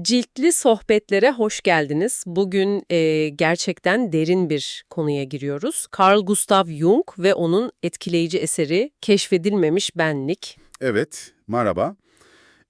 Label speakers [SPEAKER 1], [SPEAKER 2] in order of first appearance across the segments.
[SPEAKER 1] Ciltli sohbetlere hoş geldiniz. Bugün e, gerçekten derin bir konuya giriyoruz. Carl Gustav Jung ve onun etkileyici eseri Keşfedilmemiş Benlik.
[SPEAKER 2] Evet, merhaba.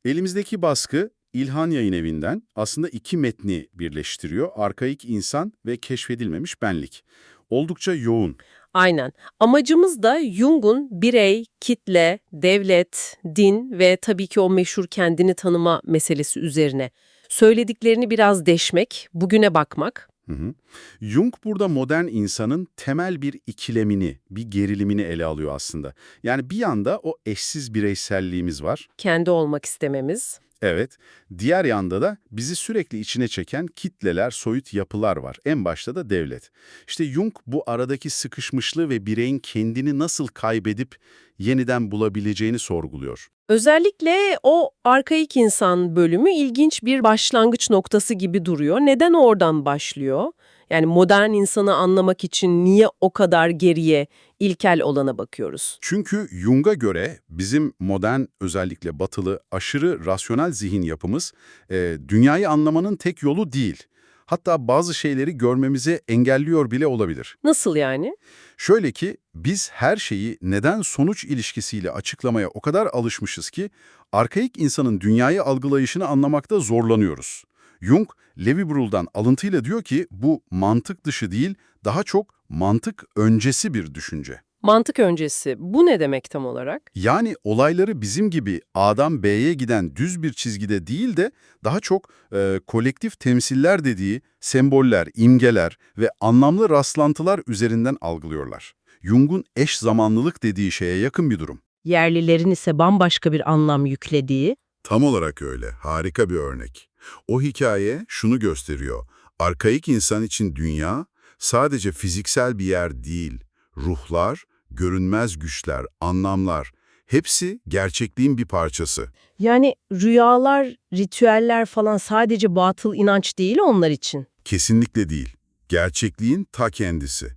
[SPEAKER 2] Elimizdeki baskı İlhan Yayın Evi'nden aslında iki metni birleştiriyor. Arkaik insan ve keşfedilmemiş benlik. Oldukça yoğun.
[SPEAKER 1] Aynen. Amacımız da Jung'un birey, kitle, devlet, din ve tabii ki o meşhur kendini tanıma meselesi üzerine söylediklerini biraz deşmek, bugüne bakmak.
[SPEAKER 2] Hı hı. Jung burada modern insanın temel bir ikilemini, bir gerilimini ele alıyor aslında. Yani bir yanda o eşsiz bireyselliğimiz var.
[SPEAKER 1] Kendi olmak istememiz.
[SPEAKER 2] Evet. Diğer yanda da bizi sürekli içine çeken kitleler, soyut yapılar var. En başta da devlet. İşte Jung bu aradaki sıkışmışlığı ve bireyin kendini nasıl kaybedip yeniden bulabileceğini sorguluyor.
[SPEAKER 1] Özellikle o arkaik insan bölümü ilginç bir başlangıç noktası gibi duruyor. Neden oradan başlıyor? Yani modern insanı anlamak için niye o kadar geriye, ilkel olana bakıyoruz?
[SPEAKER 2] Çünkü Jung'a göre bizim modern, özellikle batılı, aşırı rasyonel zihin yapımız e, dünyayı anlamanın tek yolu değil. Hatta bazı şeyleri görmemizi engelliyor bile olabilir.
[SPEAKER 1] Nasıl yani?
[SPEAKER 2] Şöyle ki biz her şeyi neden-sonuç ilişkisiyle açıklamaya o kadar alışmışız ki arkaik insanın dünyayı algılayışını anlamakta zorlanıyoruz. Jung, Levi Bruhl'dan alıntıyla diyor ki bu mantık dışı değil, daha çok mantık öncesi bir düşünce.
[SPEAKER 1] Mantık öncesi. Bu ne demek tam olarak?
[SPEAKER 2] Yani olayları bizim gibi A'dan B'ye giden düz bir çizgide değil de daha çok e, kolektif temsiller dediği semboller, imgeler ve anlamlı rastlantılar üzerinden algılıyorlar. Jung'un eş zamanlılık dediği şeye yakın bir durum.
[SPEAKER 3] yerlilerin ise bambaşka bir anlam yüklediği,
[SPEAKER 4] Tam olarak öyle. Harika bir örnek. O hikaye şunu gösteriyor. Arkaik insan için dünya sadece fiziksel bir yer değil. Ruhlar, görünmez güçler, anlamlar hepsi gerçekliğin bir parçası.
[SPEAKER 3] yani rüyalar, ritüeller falan sadece batıl inanç değil onlar için.
[SPEAKER 4] Kesinlikle değil. Gerçekliğin ta kendisi.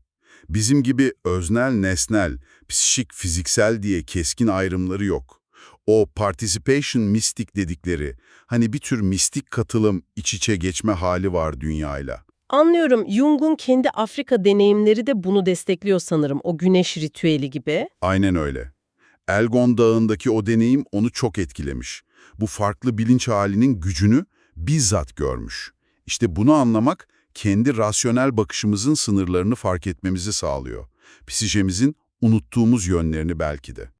[SPEAKER 4] Bizim gibi öznel, nesnel, psişik, fiziksel diye keskin ayrımları yok. O participation mistik dedikleri, hani bir tür mistik katılım, iç içe geçme hali var dünyayla.
[SPEAKER 3] Anlıyorum, Jung'un kendi Afrika deneyimleri de bunu destekliyor sanırım, o güneş ritüeli gibi.
[SPEAKER 4] Aynen öyle. Elgon Dağı'ndaki o deneyim onu çok etkilemiş. Bu farklı bilinç halinin gücünü bizzat görmüş. İşte bunu anlamak, kendi rasyonel bakışımızın sınırlarını fark etmemizi sağlıyor. Psişemizin unuttuğumuz yönlerini belki de.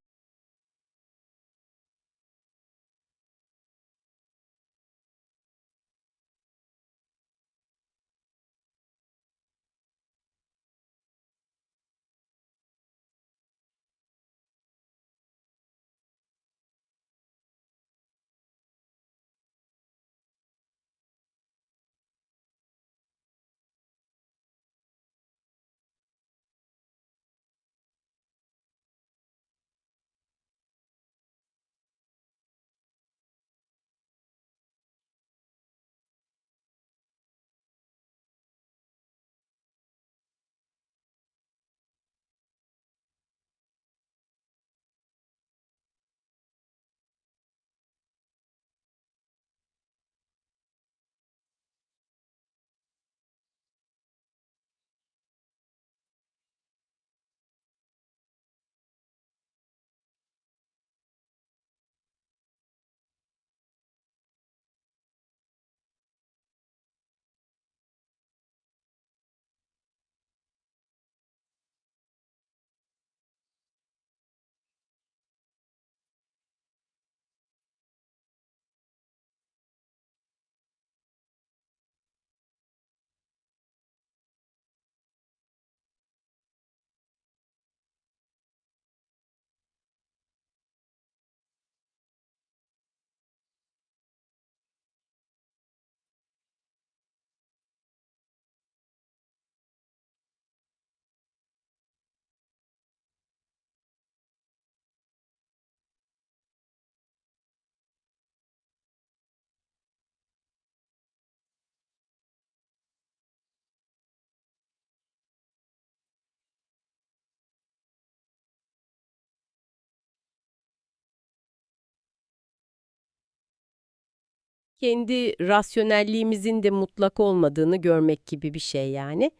[SPEAKER 1] Kendi rasyonelliğimizin de mutlak olmadığını görmek gibi bir şey yani.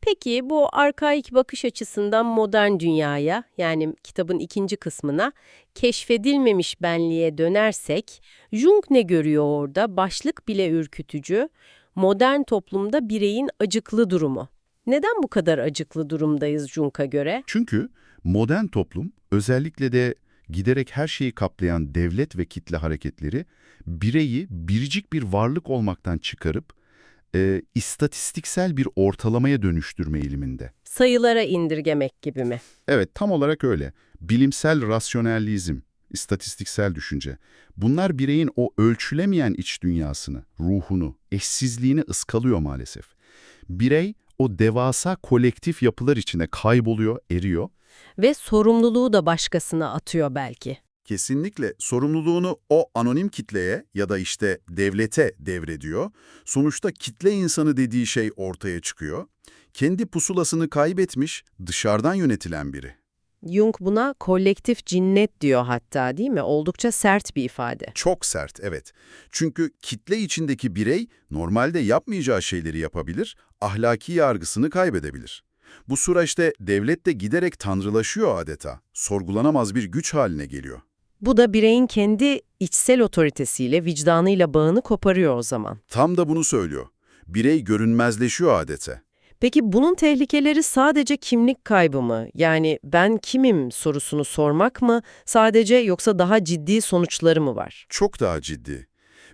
[SPEAKER 1] Peki bu arkaik bakış açısından modern dünyaya yani kitabın ikinci kısmına keşfedilmemiş benliğe dönersek Jung ne görüyor orada? Başlık bile ürkütücü. Modern toplumda bireyin acıklı durumu. Neden bu kadar acıklı durumdayız Jung'a göre?
[SPEAKER 4] Çünkü modern toplum özellikle de giderek her şeyi kaplayan devlet ve kitle hareketleri bireyi biricik bir varlık olmaktan çıkarıp e, istatistiksel bir ortalamaya dönüştürme eğiliminde.
[SPEAKER 1] Sayılara indirgemek gibi mi?
[SPEAKER 4] Evet, tam olarak öyle. Bilimsel rasyonellizm, istatistiksel düşünce. Bunlar bireyin o ölçülemeyen iç dünyasını, ruhunu, eşsizliğini ıskalıyor maalesef. Birey o devasa kolektif yapılar içine kayboluyor, eriyor.
[SPEAKER 1] Ve sorumluluğu da başkasına atıyor belki.
[SPEAKER 2] Kesinlikle sorumluluğunu o anonim kitleye ya da işte devlete devrediyor. Sonuçta kitle insanı dediği şey ortaya çıkıyor. Kendi pusulasını kaybetmiş, dışarıdan yönetilen biri.
[SPEAKER 1] Jung buna kolektif cinnet diyor hatta değil mi? Oldukça sert bir ifade.
[SPEAKER 2] Çok sert, evet. Çünkü kitle içindeki birey normalde yapmayacağı şeyleri yapabilir, ahlaki yargısını kaybedebilir. Bu süreçte devlet de giderek tanrılaşıyor adeta, sorgulanamaz bir güç haline geliyor.
[SPEAKER 1] Bu da bireyin kendi içsel otoritesiyle, vicdanıyla bağını koparıyor o zaman.
[SPEAKER 2] Tam da bunu söylüyor. Birey görünmezleşiyor adete.
[SPEAKER 1] Peki bunun tehlikeleri sadece kimlik kaybı mı? Yani ben kimim sorusunu sormak mı sadece yoksa daha ciddi sonuçları mı var?
[SPEAKER 2] Çok daha ciddi.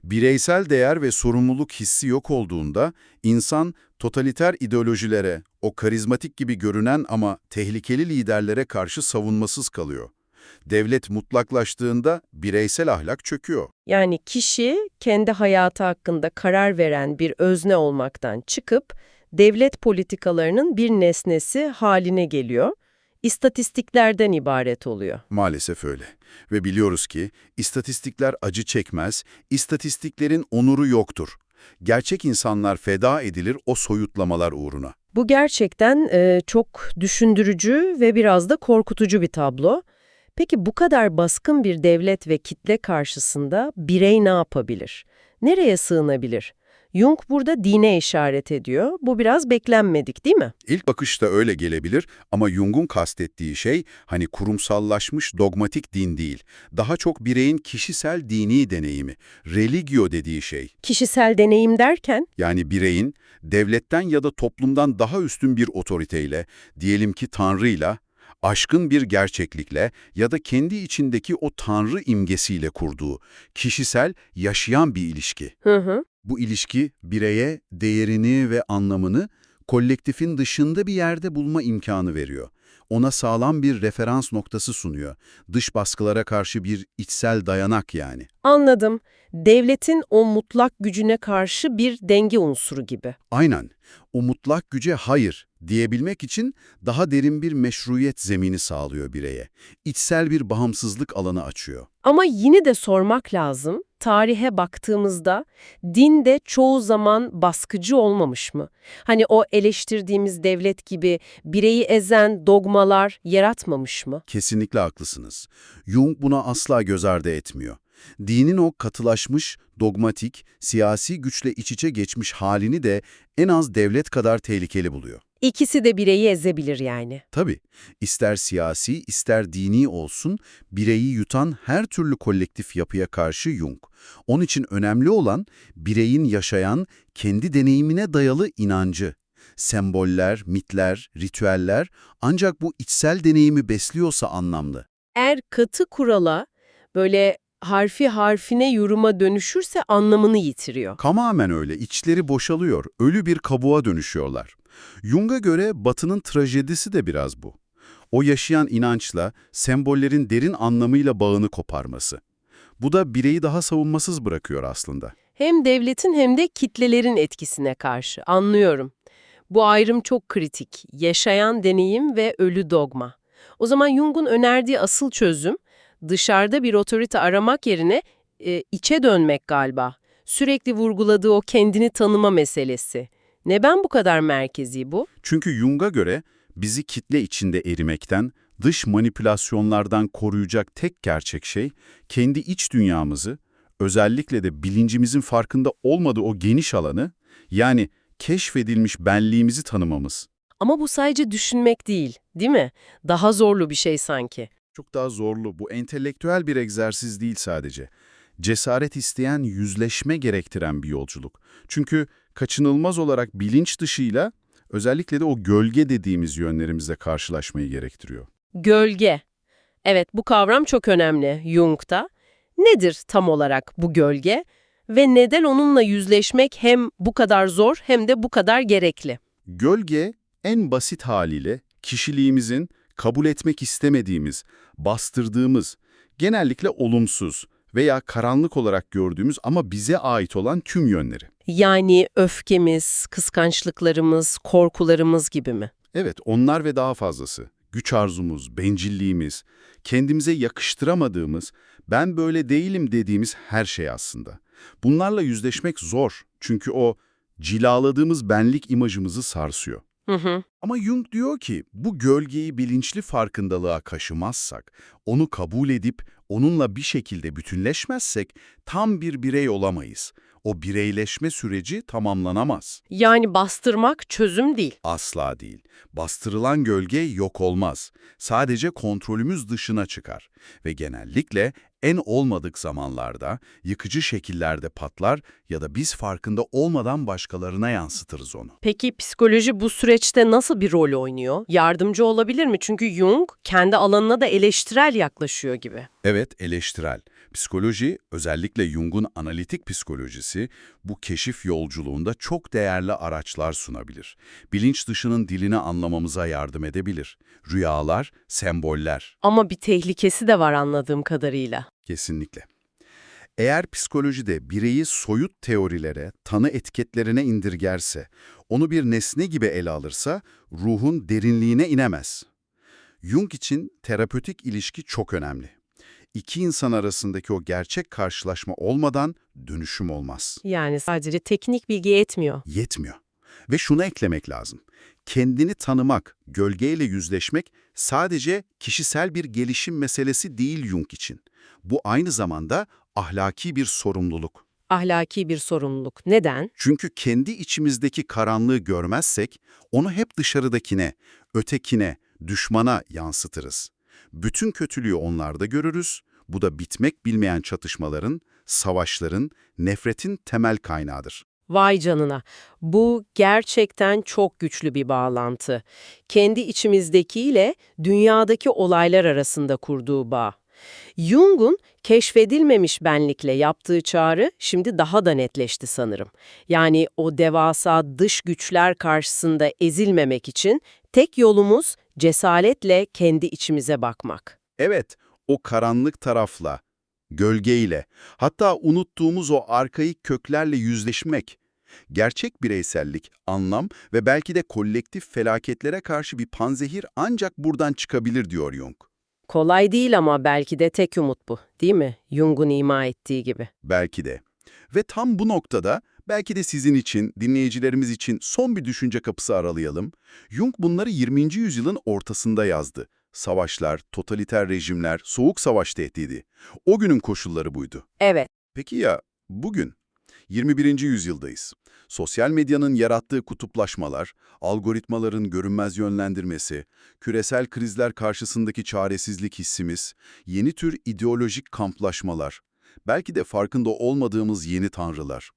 [SPEAKER 2] Bireysel değer ve sorumluluk hissi yok olduğunda insan totaliter ideolojilere, o karizmatik gibi görünen ama tehlikeli liderlere karşı savunmasız kalıyor. Devlet mutlaklaştığında bireysel ahlak çöküyor.
[SPEAKER 1] Yani kişi kendi hayatı hakkında karar veren bir özne olmaktan çıkıp devlet politikalarının bir nesnesi haline geliyor. İstatistiklerden ibaret oluyor.
[SPEAKER 2] Maalesef öyle. Ve biliyoruz ki istatistikler acı çekmez, istatistiklerin onuru yoktur. Gerçek insanlar feda edilir o soyutlamalar uğruna.
[SPEAKER 1] Bu gerçekten e, çok düşündürücü ve biraz da korkutucu bir tablo. Peki bu kadar baskın bir devlet ve kitle karşısında birey ne yapabilir? Nereye sığınabilir? Jung burada dine işaret ediyor. Bu biraz beklenmedik değil mi?
[SPEAKER 2] İlk bakışta öyle gelebilir ama Jung'un kastettiği şey hani kurumsallaşmış dogmatik din değil. Daha çok bireyin kişisel dini deneyimi, religio dediği şey.
[SPEAKER 1] Kişisel deneyim derken
[SPEAKER 2] Yani bireyin devletten ya da toplumdan daha üstün bir otoriteyle, diyelim ki Tanrı'yla, aşkın bir gerçeklikle ya da kendi içindeki o Tanrı imgesiyle kurduğu kişisel, yaşayan bir ilişki.
[SPEAKER 1] hı hı,
[SPEAKER 2] Bu ilişki bireye değerini ve anlamını kolektifin dışında bir yerde bulma imkanı veriyor. Ona sağlam bir referans noktası sunuyor. Dış baskılara karşı bir içsel dayanak yani.
[SPEAKER 1] anladım. Devletin o mutlak gücüne karşı bir denge unsuru gibi.
[SPEAKER 2] Aynen. O mutlak güce hayır diyebilmek için daha derin bir meşruiyet zemini sağlıyor bireye. İçsel bir bağımsızlık alanı açıyor.
[SPEAKER 1] Ama yine de sormak lazım. Tarihe baktığımızda din de çoğu zaman baskıcı olmamış mı? Hani o eleştirdiğimiz devlet gibi bireyi ezen dogmalar yaratmamış mı?
[SPEAKER 2] Kesinlikle haklısınız. Jung buna asla göz ardı etmiyor. Dinin o katılaşmış, dogmatik, siyasi güçle iç içe geçmiş halini de en az devlet kadar tehlikeli buluyor.
[SPEAKER 1] İkisi de bireyi ezebilir yani.
[SPEAKER 2] Tabii, ister siyasi, ister dini olsun, bireyi yutan her türlü kolektif yapıya karşı Jung. Onun için önemli olan bireyin yaşayan, kendi deneyimine dayalı inancı. Semboller, mitler, ritüeller ancak bu içsel deneyimi besliyorsa anlamlı.
[SPEAKER 1] Eğer katı kurala böyle harfi harfine yoruma dönüşürse anlamını yitiriyor.
[SPEAKER 2] Tamamen öyle, içleri boşalıyor, ölü bir kabuğa dönüşüyorlar. Jung'a göre Batı'nın trajedisi de biraz bu. O yaşayan inançla, sembollerin derin anlamıyla bağını koparması. Bu da bireyi daha savunmasız bırakıyor aslında.
[SPEAKER 1] Hem devletin hem de kitlelerin etkisine karşı. Anlıyorum. Bu ayrım çok kritik. Yaşayan deneyim ve ölü dogma. O zaman Jung'un önerdiği asıl çözüm dışarıda bir otorite aramak yerine e, içe dönmek galiba. Sürekli vurguladığı o kendini tanıma meselesi. Neden bu kadar merkezi bu?
[SPEAKER 2] Çünkü Jung'a göre bizi kitle içinde erimekten, dış manipülasyonlardan koruyacak tek gerçek şey, kendi iç dünyamızı, Özellikle de bilincimizin farkında olmadığı o geniş alanı, yani keşfedilmiş benliğimizi tanımamız.
[SPEAKER 1] Ama bu sadece düşünmek değil, değil mi? Daha zorlu bir şey sanki.
[SPEAKER 2] Çok daha zorlu, bu entelektüel bir egzersiz değil sadece. Cesaret isteyen, yüzleşme gerektiren bir yolculuk. Çünkü kaçınılmaz olarak bilinç dışıyla, özellikle de o gölge dediğimiz yönlerimizle karşılaşmayı gerektiriyor.
[SPEAKER 1] Gölge. Evet, bu kavram çok önemli Jung'da. Nedir tam olarak bu gölge ve neden onunla yüzleşmek hem bu kadar zor hem de bu kadar gerekli?
[SPEAKER 2] Gölge, en basit haliyle kişiliğimizin kabul etmek istemediğimiz, bastırdığımız, genellikle olumsuz veya karanlık olarak gördüğümüz ama bize ait olan tüm yönleri.
[SPEAKER 1] Yani öfkemiz, kıskançlıklarımız, korkularımız gibi mi?
[SPEAKER 2] Evet, onlar ve daha fazlası. Güç arzumuz, bencilliğimiz, kendimize yakıştıramadığımız, ben böyle değilim dediğimiz her şey aslında. Bunlarla yüzleşmek zor çünkü o cilaladığımız benlik imajımızı sarsıyor.
[SPEAKER 1] Hı hı.
[SPEAKER 2] Ama Jung diyor ki bu gölgeyi bilinçli farkındalığa kaşımazsak, onu kabul edip onunla bir şekilde bütünleşmezsek tam bir birey olamayız. O bireyleşme süreci tamamlanamaz.
[SPEAKER 1] Yani bastırmak çözüm değil.
[SPEAKER 2] Asla değil. Bastırılan gölge yok olmaz. Sadece kontrolümüz dışına çıkar. Ve genellikle en olmadık zamanlarda, yıkıcı şekillerde patlar ya da biz farkında olmadan başkalarına yansıtırız onu.
[SPEAKER 1] Peki psikoloji bu süreçte nasıl bir rol oynuyor? Yardımcı olabilir mi? Çünkü Jung kendi alanına da eleştirel yaklaşıyor gibi.
[SPEAKER 2] Evet, eleştirel. Psikoloji, özellikle Jung'un analitik psikolojisi, bu keşif yolculuğunda çok değerli araçlar sunabilir. Bilinç dışının dilini anlamamıza yardım edebilir. Rüyalar, semboller.
[SPEAKER 1] Ama bir tehlikesi de var anladığım kadarıyla.
[SPEAKER 2] Kesinlikle. Eğer psikolojide bireyi soyut teorilere, tanı etiketlerine indirgerse, onu bir nesne gibi ele alırsa, ruhun derinliğine inemez. Jung için terapötik ilişki çok önemli. İki insan arasındaki o gerçek karşılaşma olmadan dönüşüm olmaz.
[SPEAKER 1] Yani sadece teknik bilgi yetmiyor.
[SPEAKER 2] Yetmiyor. Ve şunu eklemek lazım. Kendini tanımak, gölgeyle yüzleşmek sadece kişisel bir gelişim meselesi değil Jung için. Bu aynı zamanda ahlaki bir sorumluluk.
[SPEAKER 1] Ahlaki bir sorumluluk. Neden?
[SPEAKER 2] Çünkü kendi içimizdeki karanlığı görmezsek, onu hep dışarıdakine, ötekine, düşmana yansıtırız. Bütün kötülüğü onlarda görürüz. Bu da bitmek bilmeyen çatışmaların, savaşların, nefretin temel kaynağıdır.
[SPEAKER 1] Vay canına. Bu gerçekten çok güçlü bir bağlantı. Kendi içimizdekiyle dünyadaki olaylar arasında kurduğu bağ. Jung'un keşfedilmemiş benlikle yaptığı çağrı şimdi daha da netleşti sanırım. Yani o devasa dış güçler karşısında ezilmemek için tek yolumuz cesaretle kendi içimize bakmak.
[SPEAKER 2] Evet, o karanlık tarafla, gölgeyle, hatta unuttuğumuz o arkaik köklerle yüzleşmek, gerçek bireysellik, anlam ve belki de kolektif felaketlere karşı bir panzehir ancak buradan çıkabilir diyor Jung.
[SPEAKER 1] Kolay değil ama belki de tek umut bu, değil mi? Jung'un ima ettiği gibi.
[SPEAKER 2] Belki de. Ve tam bu noktada belki de sizin için, dinleyicilerimiz için son bir düşünce kapısı aralayalım. Jung bunları 20. yüzyılın ortasında yazdı. Savaşlar, totaliter rejimler, soğuk savaş tehdidi. O günün koşulları buydu.
[SPEAKER 1] Evet.
[SPEAKER 2] Peki ya bugün? 21. yüzyıldayız. Sosyal medyanın yarattığı kutuplaşmalar, algoritmaların görünmez yönlendirmesi, küresel krizler karşısındaki çaresizlik hissimiz, yeni tür ideolojik kamplaşmalar, belki de farkında olmadığımız yeni tanrılar.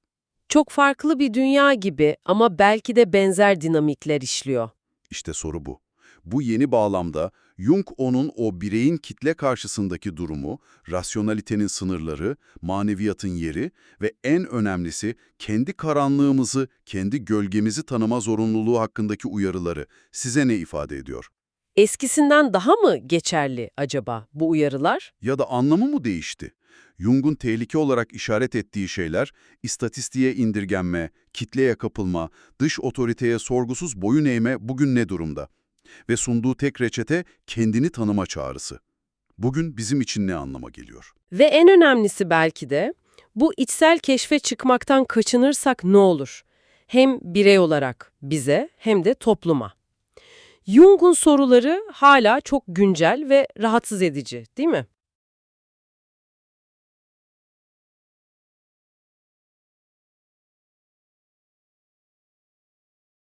[SPEAKER 1] Çok farklı bir dünya gibi ama belki de benzer dinamikler işliyor.
[SPEAKER 2] İşte soru bu. Bu yeni bağlamda Jung onun o bireyin kitle karşısındaki durumu, rasyonalitenin sınırları, maneviyatın yeri ve en önemlisi kendi karanlığımızı, kendi gölgemizi tanıma zorunluluğu hakkındaki uyarıları size ne ifade ediyor?
[SPEAKER 1] Eskisinden daha mı geçerli acaba bu uyarılar?
[SPEAKER 2] Ya da anlamı mı değişti? Jung'un tehlike olarak işaret ettiği şeyler, istatistiğe indirgenme, kitleye kapılma, dış otoriteye sorgusuz boyun eğme bugün ne durumda? Ve sunduğu tek reçete kendini tanıma çağrısı. Bugün bizim için ne anlama geliyor?
[SPEAKER 1] Ve en önemlisi belki de bu içsel keşfe çıkmaktan kaçınırsak ne olur? Hem birey olarak bize hem de topluma. Jung'un soruları hala çok güncel ve rahatsız edici değil mi?